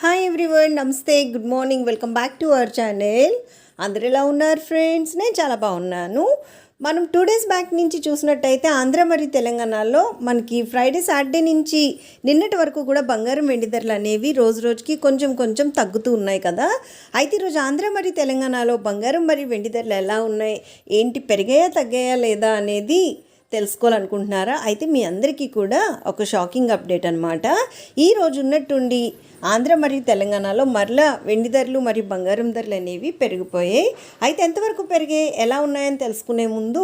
Hi everyone నమస్తే good morning welcome back to our channel అందరు ఎలా ఉన్నారు ఫ్రెండ్స్ నేను చాలా బాగున్నాను. మనం టూ డేస్ బ్యాక్ నుంచి చూసినట్టయితే ఆంధ్ర మరియు తెలంగాణలో మనకి ఫ్రైడే సాటర్డే నుంచి నిన్నటి వరకు కూడా బంగారం వెండి ధరలు అనేవి రోజు రోజుకి కొంచెం కొంచెం తగ్గుతూ ఉన్నాయి కదా. అయితే ఈరోజు ఆంధ్ర మరియు తెలంగాణలో బంగారం మరియు వెండి ధరలు ఎలా ఉన్నాయి? ఏంటి పెరిగాయా తగ్గాయా లేదా అనేది తెలుసుకోవాలనుకుంటున్నారా? అయితే మీ అందరికీ కూడా ఒక షాకింగ్ అప్డేట్ అనమాట ఈరోజు ఉన్నట్టుండి ఆంధ్ర మరియు తెలంగాణలో మరలా వెండి ధరలు మరియు బంగారం ధరలు అనేవి పెరిగిపోయాయి. అయితే ఎంతవరకు పెరిగాయి? ఎలా ఉన్నాయని తెలుసుకునే ముందు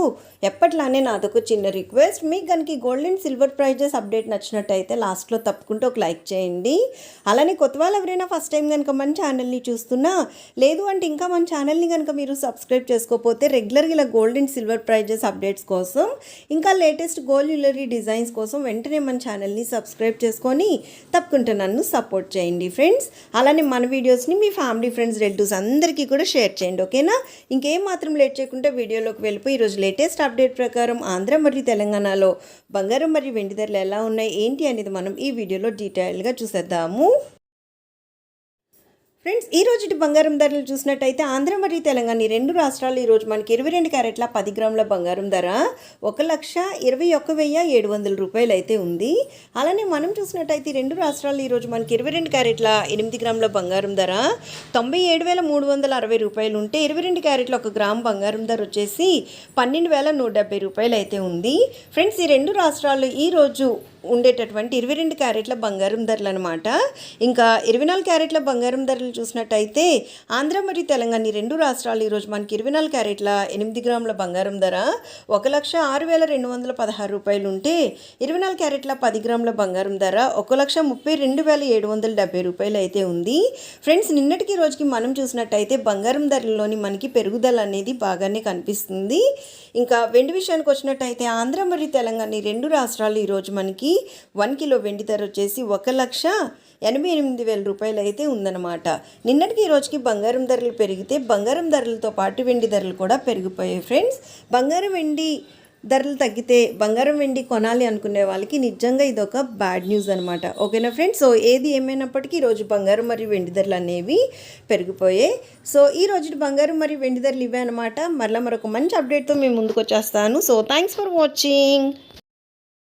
ఎప్పట్లానే నాదొక చిన్న రిక్వెస్ట్. మీకు కనుక gold and silver prizes update నచ్చినట్టయితే లాస్ట్లో తప్పుకుంటూ ఒక లైక్ చేయండి. అలానే కొత్త వాళ్ళు ఎవరైనా ఫస్ట్ టైం కనుక మన ఛానల్ని చూస్తున్నా లేదు అంటే ఇంకా మన ఛానల్ని కనుక మీరు సబ్స్క్రైబ్ చేసుకోకపోతే రెగ్యులర్గా ఇలా gold and silver prizes updates కోసం ఇంకా లేటెస్ట్ గోల్డ్ జ్యువెలరీ డిజైన్స్ కోసం వెంటనే మన ఛానల్ని సబ్స్క్రైబ్ చేసుకొని తప్పకుండా నన్ను సపోర్ట్ చేయండి. ఫ్రెండ్స్. అలానే మన వీడియోస్ని మీ ఫ్యామిలీ ఫ్రెండ్స్ రిలేటివ్స్ అందరికీ కూడా షేర్ చేయండి ఓకేనా? ఇంకేం మాత్రం లేట్ చేయకుండా వీడియోలోకి వెళ్ళిపోయి ఈరోజు లేటెస్ట్ అప్డేట్ ప్రకారం ఆంధ్ర మరియు తెలంగాణలో బంగారం మరియు వెండి ధరలు ఎలా ఉన్నాయి ఏంటి అనేది మనం ఈ వీడియోలో డీటెయిల్గా చూసేద్దాము. ఫ్రెండ్స్ ఈ రోజు బంగారం ధరలు చూసినట్టయితే ఆంధ్ర మరియు తెలంగాణ ఈ రెండు రాష్ట్రాలు ఈరోజు మనకి ఇరవై రెండు క్యారెట్ల పది గ్రాముల బంగారం ధర ఒక లక్ష ఇరవై ఒక్క వెయ్యి ఏడు వందల రూపాయలు అయితే ఉంది. అలానే మనం చూసినట్టయితే ఈ రెండు రాష్ట్రాలు ఈరోజు మనకి ఇరవై రెండు క్యారెట్ల ఎనిమిది గ్రాముల బంగారం ధర తొంభై ఏడు వేల మూడు వందల అరవై రూపాయలు ఉంటే ఇరవై రెండు క్యారెట్ల ఒక గ్రామ్ బంగారం ధర వచ్చేసి పన్నెండు వేల నూట డెబ్బై రూపాయలు అయితే ఉంది. ఫ్రెండ్స్ ఈ రెండు రాష్ట్రాలు ఈరోజు ఉండేటటువంటి ఇరవై రెండు క్యారెట్ల బంగారం ధరలు అనమాట ఇంకా ఇరవై నాలుగు క్యారెట్ల బంగారం ధరలు చూసినట్టయితే ఆంధ్ర మరియు తెలంగాణ ఈ రెండు రాష్ట్రాలు ఈరోజు మనకి ఇరవై నాలుగు క్యారెట్ల ఎనిమిది గ్రాముల బంగారం ధర ఒక లక్ష ఆరు వేల రెండు వందల పదహారు రూపాయలు ఉంటే ఇరవై నాలుగు క్యారెట్ల పది గ్రాముల బంగారం ధర ఒక లక్ష ముప్పై రెండు వేల ఏడు వందల డెబ్బై రూపాయలు అయితే ఉంది. ఫ్రెండ్స్ నిన్నటికి రోజుకి మనం చూసినట్టయితే బంగారం ధరల్లోని మనకి పెరుగుదల అనేది బాగానే కనిపిస్తుంది. ఇంకా వెండి విషయానికి వచ్చినట్టయితే ఆంధ్ర మరియు తెలంగాణ ఈ రెండు రాష్ట్రాలు ఈరోజు మనకి వన్ కిలో వెండి ధర వచ్చేసి ఒక లక్ష ఎనభై ఎనిమిది వేల రూపాయలు అయితే ఉందన్నమాట. నిన్నటికి ఈ రోజుకి బంగారం ధరలు పెరిగితే బంగారం ధరలతో పాటు వెండి ధరలు కూడా పెరిగిపోయాయి ఫ్రెండ్స్. బంగారం వెండి ధరలు తగ్గితే బంగారం వెండి కొనాలి అనుకునే వాళ్ళకి నిజంగా ఇది ఒక బ్యాడ్ న్యూస్ అనమాట ఓకేనా ఫ్రెండ్స్? సో ఏది ఏమైనప్పటికీ ఈరోజు బంగారం మరియు వెండి ధరలు అనేవి పెరిగిపోయాయి. సో ఈ రోజు బంగారం మరియు వెండి ధరలు ఇవే అనమాట మరలా మరొక మంచి అప్డేట్తో మేము ముందుకు వచ్చేస్తాను సో థ్యాంక్స్ ఫర్ వాచింగ్